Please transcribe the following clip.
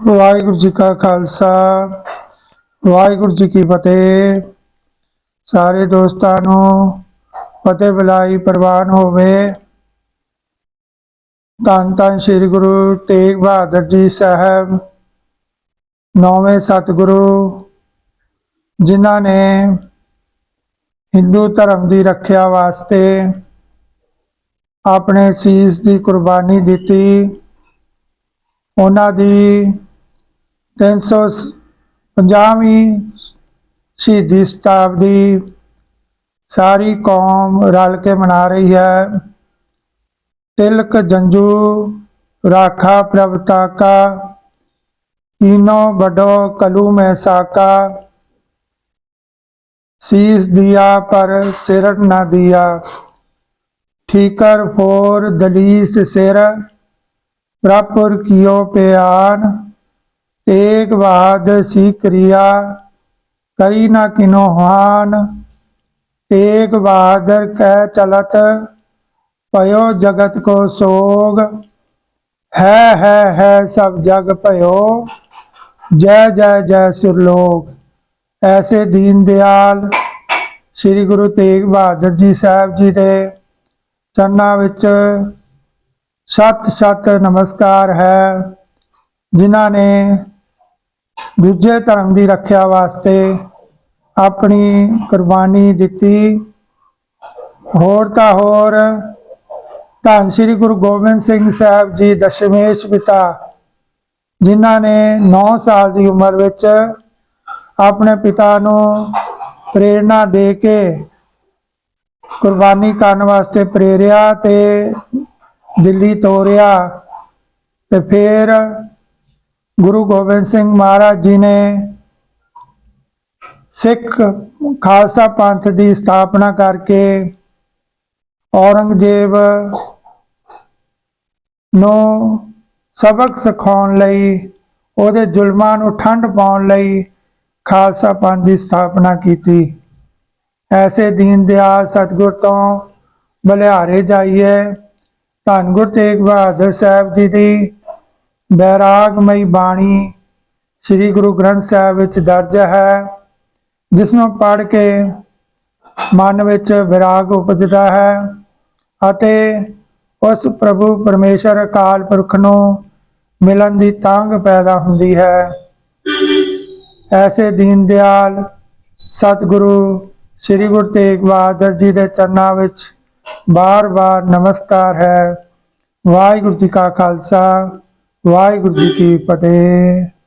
ਵਾਹਿਗੁਰੂ ਜੀ ਕਾ ਖਾਲਸਾ, ਵਾਹਿਗੁਰੂ ਜੀ ਕੀ ਫਤਿਹ। ਸਾਰੇ ਦੋਸਤਾਂ ਨੂੰ ਫਤਿਹ ਬੁਲਾਈ, ਪ੍ਰਵਾਨ ਹੋਵੇ। ਧੰਨ ਧੰਨ ਸ੍ਰੀ ਗੁਰੂ ਤੇਗ ਬਹਾਦਰ ਜੀ ਸਾਹਿਬ, ਨੌਵੇਂ ਸਤਿਗੁਰੂ, ਜਿਨ੍ਹਾਂ ਨੇ ਹਿੰਦੂ ਧਰਮ ਦੀ ਰੱਖਿਆ ਵਾਸਤੇ ਆਪਣੇ ਸੀਸ ਦੀ ਕੁਰਬਾਨੀ ਦਿੱਤੀ। ਉਹਨਾਂ ਦੀ 350ਵੀਂ ਸ਼ਹੀਦੀ ਸ਼ਤਾਬਦੀ ਸਾਰੀ ਕੌਮ ਰਲ ਕੇ ਮਨਾ ਰਹੀ ਹੈ। ਤਿਲਕ ਜੰਜੂ, ਰਾਖਾ ਪ੍ਰਭਤਾ ਕਾ ਈਨੋ ਬਡੋ ਕਲੂ ਮੈਂ ਸਾਕਾ, ਸੀਸ ਦਿਆ ਪਰ ਸਿਰ ਨਾ ਦਿਆ, ਠੀਕਰ ਫੋਰ ਦਲੀਸ ਸਿਰ ਪ੍ਰਾਪਰ ਕੀਓ ਪਿਆਨ ਤੇਗ ਬਾਦ ਸੀ ਕ੍ਰਿਆ, ਕਰੀ ਨਾ ਕਿਨੋ ਹਾਨ। ਤੇਗ ਬਹਾਦਰ ਕਹਿ ਚਲਤ ਪਇਓ ਜਗਤ ਕੋ ਸੋਗ। ਹੈ ਹੈ ਹੈ ਸਭ ਜਗ ਭਇਓ, ਜੈ ਜੈ ਜੈ ਸੁਰਲੋਕ। ਐਸੇ ਦੀਨ ਦਿਆਲ, ਸ੍ਰੀ ਗੁਰੂ ਤੇਗ ਬਹਾਦਰ ਜੀ ਸਾਹਿਬ ਜੀ ਦੇ ਚਰਨਾਂ ਵਿੱਚ ਸਤ ਸਤ ਨਮਸਕਾਰ ਹੈ, ਜਿਨ੍ਹਾਂ ਨੇ ਦੂਜੇ ਧਰਮ ਦੀ ਰੱਖਿਆ ਵਾਸਤੇ ਆਪਣੀ ਕੁਰਬਾਨੀ ਦਿੱਤੀ। ਹੋਰ ਤਾਂ ਹੋਰ, ਧੰਨ ਸ੍ਰੀ ਗੁਰੂ ਗੋਬਿੰਦ ਸਿੰਘ ਸਾਹਿਬ ਜੀ, ਦਸ਼ਮੇਸ਼ ਪਿਤਾ, ਜਿਨ੍ਹਾਂ ਨੇ 9 ਸਾਲ ਦੀ ਉਮਰ ਵਿੱਚ ਆਪਣੇ ਪਿਤਾ ਨੂੰ ਪ੍ਰੇਰਣਾ ਦੇ ਕੇ ਕੁਰਬਾਨੀ ਕਰਨ ਵਾਸਤੇ ਪ੍ਰੇਰਿਆ ਤੇ ਦਿੱਲੀ ਤੋਰਿਆ ਤੇ ਫਿਰ ਗੁਰੂ ਗੋਬਿੰਦ ਸਿੰਘ ਮਹਾਰਾਜ ਜੀ ਨੇ ਸਿੱਖ ਖਾਲਸਾ ਪੰਥ ਦੀ ਸਥਾਪਨਾ ਕਰਕੇ ਔਰੰਗਜ਼ੇਬ ਨੂੰ ਸਬਕ ਸਿਖਾਉਣ ਲਈ, ਉਹਦੇ ਜ਼ੁਲਮਾਂ ਨੂੰ ਠੰਡ ਪਾਉਣ ਲਈ ਖਾਲਸਾ ਪੰਥ ਦੀ ਸਥਾਪਨਾ ਕੀਤੀ। ਐਸੇ ਦੀਨ ਦਿਆਲ ਸਤਿਗੁਰ ਤੋਂ ਬਲਿਹਾਰੇ ਜਾਈਏ। ਧੰਨ ਗੁਰੂ ਤੇਗ ਬਹਾਦਰ ਸਾਹਿਬ ਜੀ ਦੀ ਬੈਰਾਗਮਈ ਬਾਣੀ ਸ੍ਰੀ ਗੁਰੂ ਗ੍ਰੰਥ ਸਾਹਿਬ ਵਿੱਚ ਦਰਜ ਹੈ ਜਿਸ ਨੂੰ ਪੜ੍ਹ ਕੇ ਮਨ ਵਿੱਚ ਵਿਰਾਗ ਉਪਜਦਾ ਹੈ ਅਤੇ ਉਸ ਪ੍ਰਭੂ ਪਰਮੇਸ਼ਰ ਅਕਾਲ ਪੁਰਖ ਨੂੰ ਮਿਲਣ ਦੀ ਤਾਂਗ ਪੈਦਾ ਹੁੰਦੀ ਹੈ। ਐਸੇ ਦੀਨ ਦਿਆਲ ਸਤਿਗੁਰੂ ਸ੍ਰੀ ਗੁਰੂ ਤੇਗ ਬਹਾਦਰ ਜੀ ਦੇ ਚਰਨਾਂ ਵਿੱਚ ਬਾਰ-ਬਾਰ ਨਮਸਕਾਰ ਹੈ। ਵਾਹਿਗੁਰੂ ਜੀ ਕਾ ਖਾਲਸਾ। ਵਾਹਿਗੁਰੂ ਜੀ ਕੀ ਫਤਿਹ।